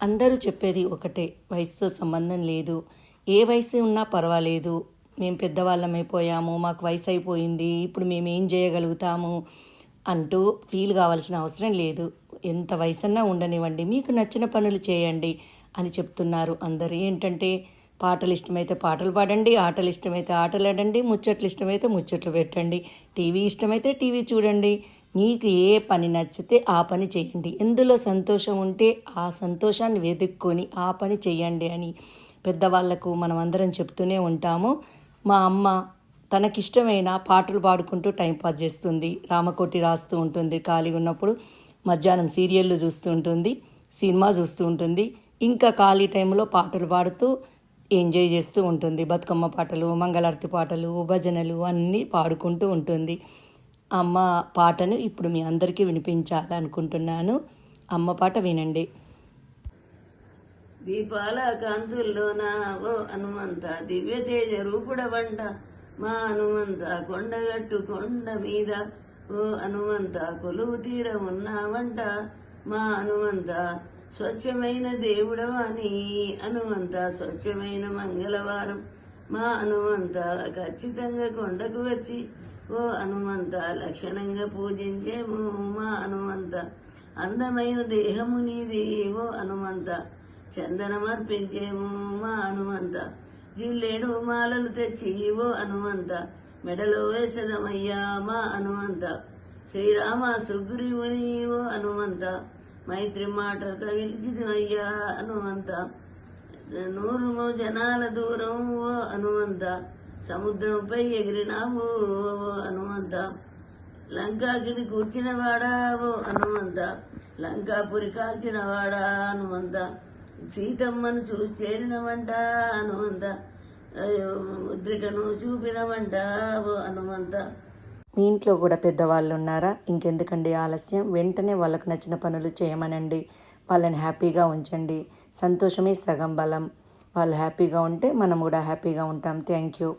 అందరూ చెప్పేది ఒకటే వయసుతో సంబంధం లేదు. ఏ వయసు ఉన్నా పర్వాలేదు. మేము పెద్దవాళ్ళం అయిపోయాము మాకు వయసు అయిపోయింది ఇప్పుడు మేము ఏం చేయగలుగుతాము అంటూ ఫీల్ కావాల్సిన అవసరం లేదు. ఎంత వయసన్నా ఉండనివ్వండి మీకు నచ్చిన పనులు చేయండి అని చెప్తున్నారు అందరూ. ఏంటంటే పాటలు ఇష్టమైతే పాటలు పాడండి ఆటలు ఇష్టమైతే ఆటలు ఆడండి ముచ్చట్లు ఇష్టమైతే ముచ్చట్లు పెట్టండి. టీవీ ఇష్టమైతే టీవీ చూడండి. మీకు ఏ పని నచ్చితే ఆ పని చేయండి. ఎందులో సంతోషం ఉంటే ఆ సంతోషాన్ని వెతుక్కొని ఆ పని చేయండి అని పెద్దవాళ్ళకు మనం అందరం చెప్తూనే ఉంటాము. మా అమ్మ తనకిష్టమైన పాటలు పాడుకుంటూ టైంపాస్ చేస్తుంది. రామకోటి రాస్తూ ఉంటుంది. ఖాళీగా ఉన్నప్పుడు మధ్యాహ్నం సీరియళ్ళు చూస్తూ ఉంటుంది. సినిమా చూస్తూ ఉంటుంది. ఇంకా ఖాళీ టైంలో పాటలు పాడుతూ ఎంజాయ్ చేస్తూ ఉంటుంది. బతుకమ్మ పాటలు మంగళారతి పాటలు భజనలు అన్నీ పాడుకుంటూ ఉంటుంది. అమ్మ పాటను ఇప్పుడు మీ అందరికీ వినిపించాలనుకుంటున్నాను. అమ్మ పాట వినండి. దీపాల కాంతుల్లోన ఓ హనుమంత దివ్య తేజ రూపుడవంట మా హనుమంత కొండగట్టు కొండ మీద ఓ హనుమంత కొలువు తీర ఉన్నావంట మా హనుమంత స్వచ్ఛమైన దేవుడవాని హనుమంత స్వచ్ఛమైన మంగళవారం. మా హనుమంత ఖచ్చితంగా కొండకు వచ్చి ఓ హనుమంత లక్షణంగా పూజించేము మా హనుమంత అందమైన దేహము నీది ఓ హనుమంత చందనమర్పించేము మా హనుమంత జిల్లేడు మాలలు తెచ్చి ఓ హనుమంత మెడలో వేసదమయ్యా మా హనుమంత శ్రీరామ సుగ్రీవుని ఓ హనుమంత మైత్రి మాటలతో పిలిచిదమయ్యా హనుమంత నూరు జనాల దూరం ఓ హనుమంత సముద్రంపై ఎగిరినావు ఓ హనుమంత. లంకాగిరి కూర్చినవాడా ఓ హనుమంత. లంకాపురి కాల్చినవాడా హనుమంత. సీతమ్మను చూసి చేరినవంట హనుమంత. అయ్యో, ముద్రికను చూపినవంట ఓ హనుమంత. మీ ఇంట్లో కూడా పెద్దవాళ్ళు ఉన్నారా ఇంకెందుకండి ఆలస్యం? వెంటనే వాళ్ళకు నచ్చిన పనులు చేయమనండి. వాళ్ళని హ్యాపీగా ఉంచండి. సంతోషమే సగం బలం. వాళ్ళు హ్యాపీగా ఉంటే మనం కూడా హ్యాపీగా ఉంటాం. Thank you.